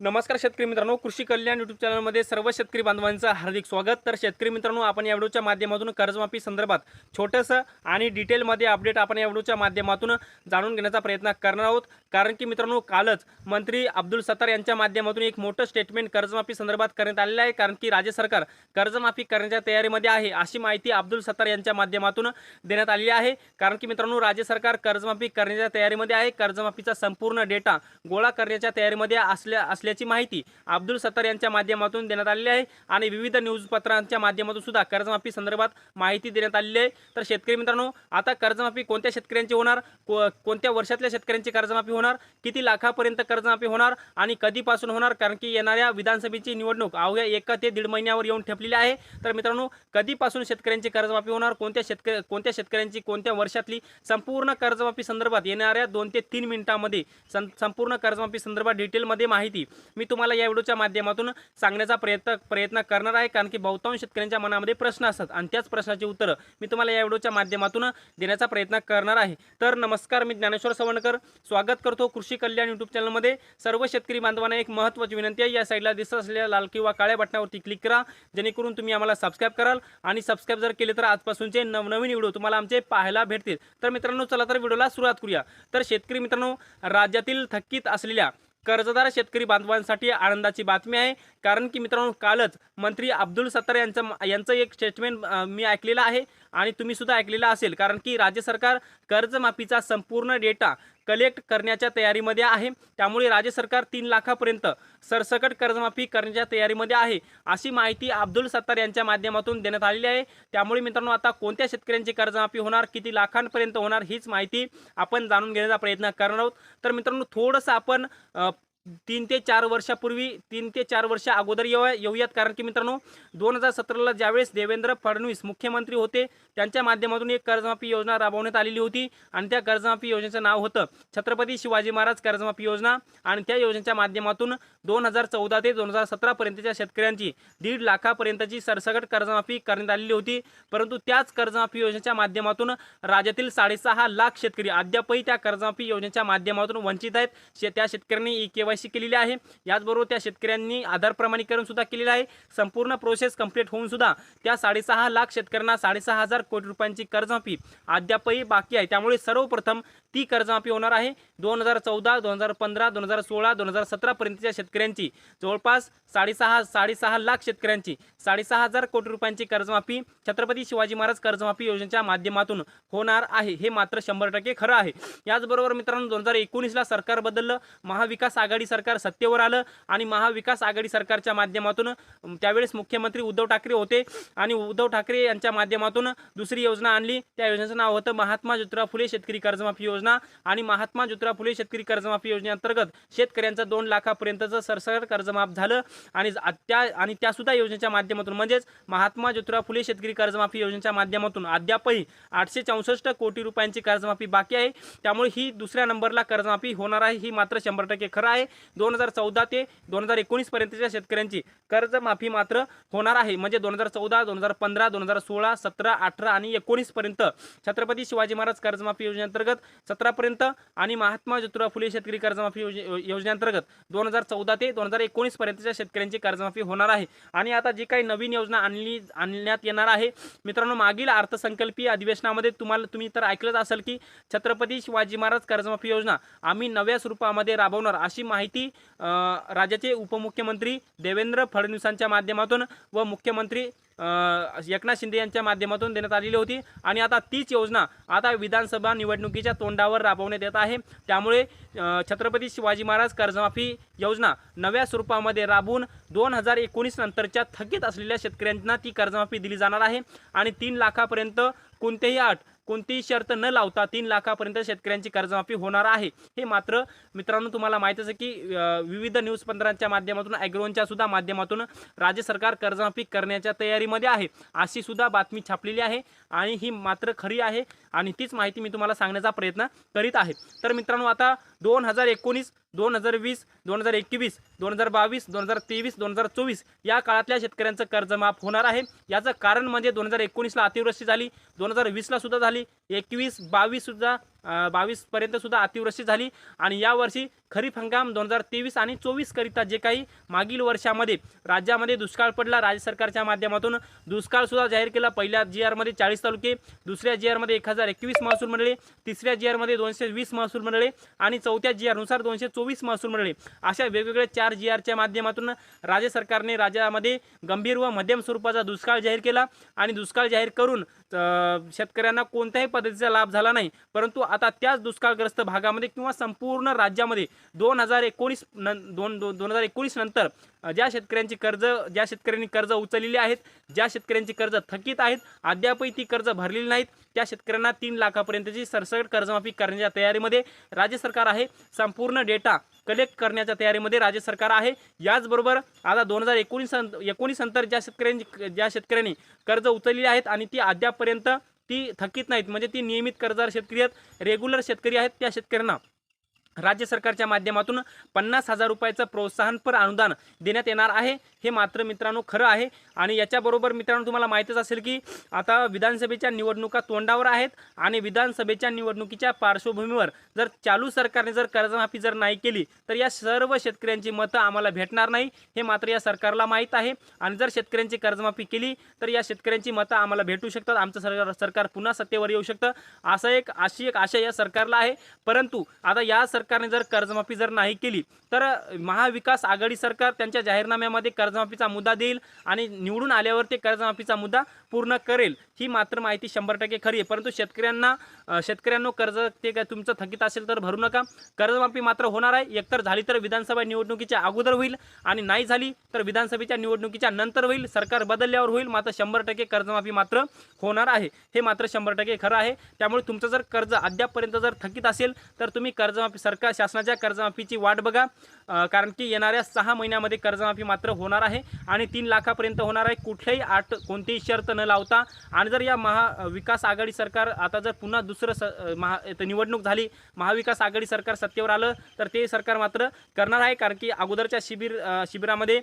नमस्कार शेतकरी मित्रांनो कृषी कल्याण युट्यूब चॅनलमध्ये सर्व शेतकरी बांधवांचं हार्दिक स्वागत. तर शेतकरी मित्रांनो आपण या व्हिडिओच्या माध्यमातून कर्जमाफी संदर्भात छोटंसं आणि डिटेलमध्ये अपडेट आपण या व्हिडिओच्या माध्यमातून जाणून घेण्याचा प्रयत्न करणार आहोत. कारण की मित्रांनो कालच मंत्री अब्दुल सत्तार यांच्या माध्यमातून एक मोठं स्टेटमेंट कर्जमाफी संदर्भात करण्यात आलेलं आहे. कारण की राज्य सरकार कर्जमाफी करण्याच्या तयारीमध्ये आहे अशी माहिती अब्दुल सत्तार यांच्या माध्यमातून देण्यात आलेली आहे. कारण की मित्रांनो राज्य सरकार कर्जमाफी करण्याच्या तयारीमध्ये आहे. कर्जमाफीचा संपूर्ण डेटा गोळा करण्याच्या तयारीमध्ये असल्या असल्याची माहिती अब्दुल सत्तार यांच्या माध्यमातून देण्यात आलेली आहे आणि विविध न्यूजपत्रांच्या माध्यमातून सुद्धा कर्जमाफी संदर्भात माहिती देण्यात आलेली आहे. तर शेतकरी मित्रांनो आता कर्जमाफी कोणत्या शेतकऱ्यांची होणार? को कोणत्या वर्षातल्या शेतकऱ्यांची कर्जमाफी होणार? किती लाखापर्यंत कर्जमाफी होणार आणि कधीपासून होणार? कारण की येणाऱ्या विधानसभेची निवडणूक अवघ्या एका ते दीड महिन्यावर येऊन ठेपलेली आहे. तर मित्रांनो कधीपासून शेतकऱ्यांची कर्जमाफी होणार? कोणत्या शेतकरी कोणत्या शेतकऱ्यांची कोणत्या वर्षातली संपूर्ण कर्जमाफी संदर्भात येणाऱ्या दोन ते तीन मिनिटांमध्ये सं संपूर्ण कर्जमाफी संदर्भात डिटेलमध्ये माहिती मी तुम्हाला या व्हिडिओच्या माध्यमातून सांगण्याचा प्रयत्न प्रयत्न करणार आहे कारण की बहुतांश शेतकऱ्यांच्या मनामध्ये प्रश्न असतात. आणि त्याच प्रश्नाची उत्तरं मी तुम्हाला या व्हिडिओच्या माध्यमातून देण्याचा प्रयत्न करणार आहे. तर नमस्कार मी ज्ञानेश्वर सवणकर स्वागत करतो कृषी कल्याण यूट्यूब चॅनलमध्ये सर्व शेतकरी बांधवांना एक महत्त्वाची विनंती आहे. या साईडला दिसत असलेल्या लाल किंवा काळ्या बटनावरती क्लिक करा. जेणेकरून तुम्ही आम्हाला सबस्क्राईब कराल. आणि सबस्क्राईब जर केले तर आजपासूनचे नवनवीन व्हिडिओ तुम्हाला आमचे पाहायला भेटतील. तर मित्रांनो चला तर व्हिडिओला सुरुवात करूया. तर शेतकरी मित्रांनो राज्यातील थकीत असलेल्या कर्जदार शेतकरी बांधवांसाठी आनंदाची बातमी आहे. कारण की मित्रांनो कालच मंत्री अब्दुल सत्तार यांचं यांचं एक स्टेटमेंट मी ऐकलेलं आहे. आणि तुम्ही सुद्धा ऐकलेला असेल कारण की राज्य सरकार कर्जमाफीचा संपूर्ण डेटा कलेक्ट करण्याच्या तयारीमध्ये आहे. त्यामुळे राज्य सरकार तीन लाखापर्यंत सरसकट कर्जमाफी करण्याच्या तयारीमध्ये आहे अशी माहिती अब्दुल सत्तार यांच्या माध्यमातून देण्यात आलेली आहे. त्यामुळे मित्रांनो आता कोणत्या शेतकऱ्यांची कर्जमाफी होणार किती लाखांपर्यंत होणार हीच माहिती आपण जाणून घेण्याचा प्रयत्न करणार आहोत. तर मित्रांनो थोडंसं आपण तीन ते चार वर्षापूर्वी तीन ते चार वर्ष अगोदर येऊ येऊयात. कारण की मित्रांनो दोन हजार सतराला ज्यावेळेस देवेंद्र फडणवीस मुख्यमंत्री होते त्यांच्या माध्यमातून एक कर्जमाफी योजना राबवण्यात आलेली होती आणि त्या कर्जमाफी योजनेचं नाव होतं छत्रपती शिवाजी महाराज कर्जमाफी योजना. आणि त्या योजनेच्या माध्यमातून दोन हजार चौदा ते दोन हजार सतरापर्यंतच्या शेतकऱ्यांची दीड लाखापर्यंतची सरसकट कर्जमाफी करण्यात आलेली होती. परंतु त्याच कर्जमाफी योजनेच्या माध्यमातून राज्यातील साडेसहा लाख शेतकरी अद्यापही त्या कर्जमाफी योजनेच्या माध्यमातून वंचित आहेत. शे त्या शेतकऱ्यांनी ई केवाय वाय केलेली आहे. याचबरोबर त्या शेतकऱ्यांनी आधार प्रमाणीकरण सुद्धा केलेलं आहे. संपूर्ण प्रोसेस कंप्लीट होऊन सुद्धा त्या साडेसहा लाख शेतकऱ्यांना साडेसहा हजार कोटी रुपयांची कर्जमाफी अद्यापही बाकी आहे. त्यामुळे सर्वप्रथम ती कर्जमाफी होणार आहे. दोन हजार चौदा दोन हजार पंधरा दोन हजार सोळा दोन हजार सतरापर्यंतच्या शेतकऱ्यांची जवळपास साडेसहा साडेसहा लाख शेतकऱ्यांची साडेसहा हजार कोटी रुपयांची कर्जमाफी छत्रपती शिवाजी महाराज कर्जमाफी योजनेच्या माध्यमातून होणार आहे. हे मात्र शंभर टक्के खरं आहे. याचबरोबर मित्रांनो दोन हजार एकोणीसला सरकार बदललं. महाविकास आघाडी सरकार सत्तेवर आलं आणि महाविकास आघाडी सरकारच्या माध्यमातून त्यावेळेस मुख्यमंत्री उद्धव ठाकरे होते आणि उद्धव ठाकरे यांच्या माध्यमातून दुसरी योजना आणली. त्या योजनेचं नाव होतं महात्मा ज्योतिराव फुले शेतकरी कर्जमाफी योजना आणि महात्मा ज्योतिराव फुले शेतकरी कर्जमाफी योजनेअंतर्गत शेतकऱ्यांचं दोन लाखापर्यंतचं सरसर कर्जमाफ झालं आणि त्या आणि त्यासुद्धा योजनेच्या माध्यमातून. म्हणजेच महात्मा ज्योतिराव फुले शेतकरी कर्जमाफी योजनेच्या माध्यमातून अद्यापही आठशे चौसष्ट कोटी रुपयांची कर्जमाफी बाकी आहे. त्यामुळे ही दुसऱ्या नंबरला कर्जमाफी होणार आहे ही मात्र शंभर टक्के खरं आहे. दोन हजार चौदा ते दोन हजार एकोणीस पर्यंतच्या शेतकऱ्यांची कर्जमाफी मात्र होणार आहे. म्हणजे दोन हजार चौदा दोन हजार पंधरा दोन हजार सोळा सतरा अठरा आणि एकोणीस पर्यंत छत्रपती शिवाजी महाराज कर्जमाफी योजनेअंतर्गत सतरापर्यंत आणि महात्मा ज्योतिराव फुले शेतकरी कर्जमाफी योज- योजनेअंतर्गत दोन हजार चौदा ते दोन हजार एकोणीस पर्यंतच्या शेतकऱ्यांची कर्जमाफी होणार आहे. आणि आता जी काही नवीन योजना आणली आणण्यात येणार आहे मित्रांनो मागील अर्थसंकल्पीय अधिवेशनामध्ये तुम्हाला तुम्ही तर ऐकलंच असेल की छत्रपती शिवाजी महाराज कर्जमाफी योजना आम्ही नव्या स्वरूपामध्ये राबवणार अशी माहिती राज्याचे उपमुख्यमंत्री देवेंद्र फडणवीसांच्या माध्यमातून व मुख्यमंत्री एकनाथ शिंदे यांच्या माध्यमातून देण्यात आलेली होती. आणि आता तीच योजना आता विधानसभा निवडणुकीच्या तोंडावर राबवण्यात येत आहे. त्यामुळे छत्रपती शिवाजी महाराज कर्जमाफी योजना नव्या स्वरूपामध्ये राबवून दोन हजार एकोणीस नंतरच्या थकीत असलेल्या शेतकऱ्यांना ती कर्जमाफी दिली जाणार आहे. आणि तीन लाखापर्यंत कोणतेही अट कोणतीही शर्त न लावता तीन लाखापर्यंत शेतकऱ्यांची कर्जमाफी होणार आहे. हे मात्र मित्रांनो तुम्हाला माहीत आहे की विविध न्यूजपत्रांच्या माध्यमातून ॲग्रोनच्या सुद्धा माध्यमातून राज्य सरकार कर्जमाफी करण्याच्या तयारीमध्ये आहे. अशी सुद्धा बातमी छापलेली आहे आणि ही मात्र खरी आहे आणि तीच माहिती मी तुम्हाला सांगण्याचा प्रयत्न करीत आहे. तर मित्रांनो आता दोन हजार एकोणीस दोन हजार वीस दोन हजार एकवीस दोन हजार बावीस दोन हजार तेवीस दोन हजार चोवीस या काळातल्या शेतकऱ्यांचं कर्ज माफ होणार आहे. याचं कारण म्हणजे दोन हजार एकोणीसला अतिवृष्टी झाली दोन हजार वीसला सुद्धा झाली एकवीस बावीससुद्धा बावीसपर्यंतसुद्धा सुद्धा अतिवृष्टी झाली. आणि यावर्षी खरीप हंगाम दोन हजार तेवीस आणि चोवीसकरिता जे काही मागील वर्षामध्ये राज्यामध्ये दुष्काळ पडला राज्य सरकारच्या माध्यमातून दुष्काळसुद्धा जाहीर केला. पहिल्या जी आरमध्ये चाळीस तालुके दुसऱ्या जी आरमध्ये एक हजार एकवीस महसूल मंडळे तिसऱ्या जी आरमध्ये दोनशे वीस महसूल मंडळे आणि चौथ्या जी आरनुसार दोनशे चोवीस महसूल मंडळे. अशा वेगवेगळ्या चार जी आरच्या माध्यमातून राज्य सरकारने राज्यामध्ये गंभीर व मध्यम स्वरूपाचा दुष्काळ जाहीर केला. आणि दुष्काळ जाहीर करून शेतकऱ्यांना कोणत्याही पद्धतीचा लाभ झाला नाही. परंतु आता त्याच दुष्काळग्रस्त भागामध्ये किंवा संपूर्ण राज्यामध्ये दोन हजार एकोणीस न दोन दोन हजार एकोणीस नंतर ज्या शेतकऱ्यांची कर्ज ज्या शेतकऱ्यांनी कर्ज उचललेली आहेत ज्या शेतकऱ्यांची कर्ज थकीत आहेत अद्यापही ती कर्ज भरलेली नाहीत त्या शेतकऱ्यांना तीन लाखापर्यंतची सरसकट कर्जमाफी करण्याच्या तयारीमध्ये राज्य सरकार आहे. संपूर्ण डेटा कलेक्ट करण्याच्या तयारीमध्ये राज्य सरकार आहे. याचबरोबर आता दोन हजार एकोणीस एकोणीस नंतर ज्या शेतकऱ्यांची ज्या शेतकऱ्यांनी कर्ज उचललेली आहेत आणि ती अद्यापपर्यंत ती थकीत नाहीत. म्हणजे ती नियमित कर्जदार शेतकरी आहेत. रेग्युलर शेतकरी आहेत त्या शेतकऱ्यांना. राज्य सरकारच्या माध्यमातून पन्नास हजार रुपयाचं प्रोत्साहनपर अनुदान देण्यात येणार आहे. हे मात्र मित्रांनो खरं आहे. आणि याच्याबरोबर मित्रांनो तुम्हाला माहीतच असेल की आता विधानसभेच्या निवडणुका तोंडावर आहेत आणि विधानसभेच्या निवडणुकीच्या पार्श्वभूमीवर जर चालू सरकारने जर कर्जमाफी जर नाही केली तर या सर्व शेतकऱ्यांची मतं आम्हाला भेटणार नाही हे मात्र या सरकारला माहीत आहे. आणि जर शेतकऱ्यांची कर्जमाफी केली तर या शेतकऱ्यांची मतं आम्हाला भेटू शकतात. आमचं सरकार सरकार पुन्हा सत्तेवर येऊ शकतं. असं एक अशी एक आशा या सरकारला आहे. परंतु आता या सरकारने जर कर्जमाफी जर नाही केली तर महाविकास आघाडी सरकार त्यांच्या जाहीरनाम्यामध्ये कर्जमाफीचा मुद्दा देईल आणि निवडून आल्यावर ते कर्जमाफीचा मुद्दा पूर्ण करेल ही मात्र माहिती शंभर टक्के खरी आहे. परंतु शेतकऱ्यांना शेतकऱ्यांनो कर्ज ते काय तुमचं थकीत असेल तर भरू नका. कर्जमाफी मात्र होणार आहे. एकतर झाली तर विधानसभा निवडणुकीच्या अगोदर होईल आणि नाही झाली तर विधानसभेच्या निवडणुकीच्या नंतर होईल. सरकार बदलल्यावर होईल. मात्र शंभर टक्के कर्जमाफी मात्र होणार आहे. हे मात्र शंभर टक्के खरं आहे. त्यामुळे तुमचं जर कर्ज अद्यापपर्यंत जर थकीत असेल तर तुम्ही कर्जमाफी सरकार शासनाच्या कर्जमाफीची वाट बघा. कारण की येणाऱ्या सहा महिन्यामध्ये कर्जमाफी मात्र होणार आहे आणि तीन लाखापर्यंत होणार आहे. कुठल्याही आठ कोणतीही शर्त न लावता. आणि जर या महाविकास आघाडी सरकार आता जर पुन्हा दुसरं स महा निवडणूक झाली महाविकास आघाडी सरकार सत्तेवर आलं तर ते सरकार मात्र करणार आहे. कारण की अगोदरच्या शिबिर शिबिरामध्ये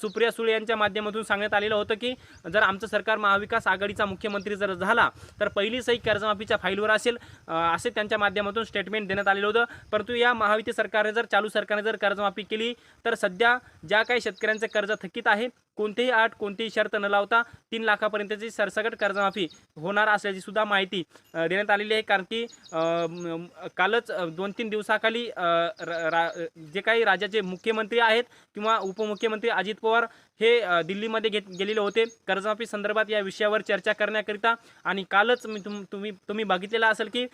सुप्रिया सुळे यांच्या माध्यमातून सांगण्यात आलेलं होतं की जर आमचं सरकार महाविकास आघाडीचा मुख्यमंत्री जर झाला तर पहिली सही कर्जमाफीच्या फाईलवर असेल असे त्यांच्या माध्यमातून स्टेटमेंट देण्यात आलेलं होतं. परंतु या महायुती सरकारने जर चालू सरकारने जर कर्जमाफी केली तर सध्या ज्या काही शेतकऱ्यांचे कर्ज थकीत आहे कोणतेही आठ कोणतीही शर्त न लावता तीन लाखापर्यंतची सरसकट कर्जमाफी होणार असल्याची सुद्धा माहिती देण्यात आलेली आहे. कारण की कालच दोन तीन दिवसाखाली जे काही राज्याचे मुख्यमंत्री आहेत किंवा उपमुख्यमंत्री अजित पवार हे दिल्लीमध्ये घेत गेलेले होते. कर्जमाफी संदर्भात या विषयावर चर्चा करण्याकरिता आणि कालच मी तुम तुम्ही तुम्ही बघितलेलं असेल की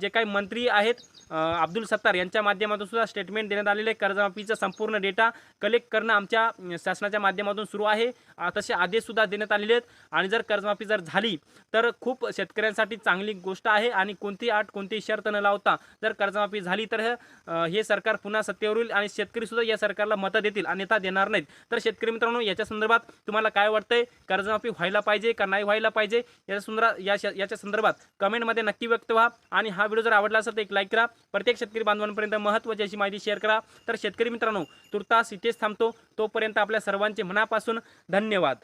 जे काही मंत्री आहेत अब्दुल सत्तार यांच्या माध्यमातून सुद्धा स्टेटमेंट देण्यात आलेले आहे कर्जमाफीचा संपूर्ण डेटा कलेक्ट करणं आमच्या शासनाच्या माध्यमातून सुरू आहे. तसे आदेशसुद्धा देण्यात आलेले आहेत. आणि जर कर्जमाफी जर झाली तर खूप शेतकऱ्यांसाठी चांगली गोष्ट आहे. आणि कोणती आठ कोणतीही शर्त न लावता जर कर्जमाफी झाली तर हे सरकार पुन्हा सत्तेवर येईल आणि शेतकरीसुद्धा या सरकारला मतं देतील अन्यथा देणार नाहीत. तर शेतकरी मित्रांनो याच्या संदर्भात तुम्हाला काय वाटतंय? कर्जमाफी व्हायला पाहिजे का नाही व्हायला पाहिजे? याच्या संदर्भात या याच्या संदर्भात कमेंटमध्ये नक्की व्यक्त व्हा. आणि हा व्हिडिओ जर आवडला असेल तर एक लाईक करा. प्रत्येक शेतकरी बांधवांपर्यंत महत्त्वाची अशी माहिती शेअर करा. तर शेतकरी मित्रांनो तुर्तास इथेच थांबतो. तोपर्यंत आपल्या सर्वांचे मनापासून धन्यवाद.